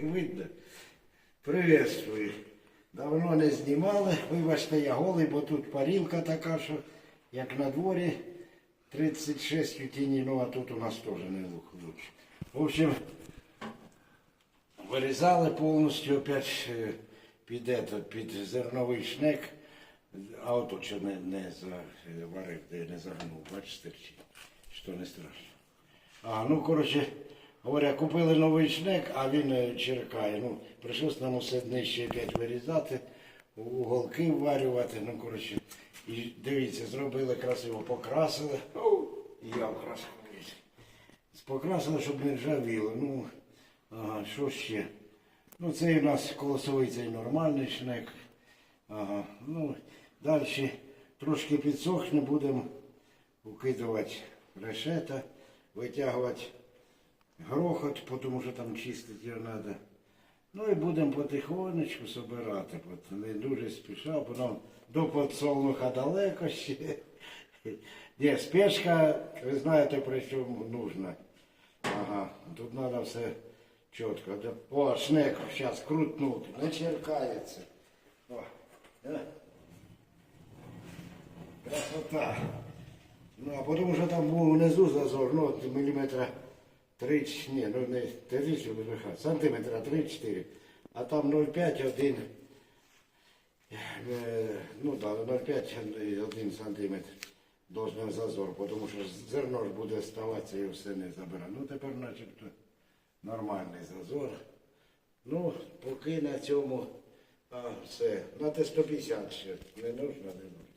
Видно. Приветствую. Давно не знімали. Вибачте, я голий, бо тут парілка така, що як на дворі 36 у тіні, ну а тут у нас теж не лучше. В общем, вирізали повністю опять е, під, під зерновий шнек. А от що не, не заварив, де не загнув, стерчить. Що не страшно. А, ну, коротше, говоря, купили новий шнек, а він е, черкає. Ну, прийшлось нам усе днище опять вирізати, уголки вварювати. Ну, коротше, і дивіться, зробили красиво, покрасили. І я вкрасив. Покрасили, щоб не ржавіло. Ну, ага, що ще? Ну, цей у нас колосовий цей нормальний шнек. Ага, ну, далі трошки підсохне, будемо укидувати решета, витягувати грохот, тому що там чистити його треба. Ну і будемо потихонечку собирати, от не дуже спіша, бо нам до подсолнуха далеко ще. Ні, спешка, ви знаєте, при чому нужна. Ага, тут треба все чітко. О, шнек зараз крутнути, не черкається. О, е. Красота. Ну, а потім що там був внизу зазор, ну, от міліметра 3, ні, ну не 3, що вибіха, сантиметра 3-4. А там 0,5, 1, е, ну так, 0,5, 1 сантиметр должен зазор, тому що зерно ж буде ставатися і все не забирає. Ну тепер начебто нормальний зазор. Ну, поки на цьому а, все. На Т-150 ще не нужно, не нужно.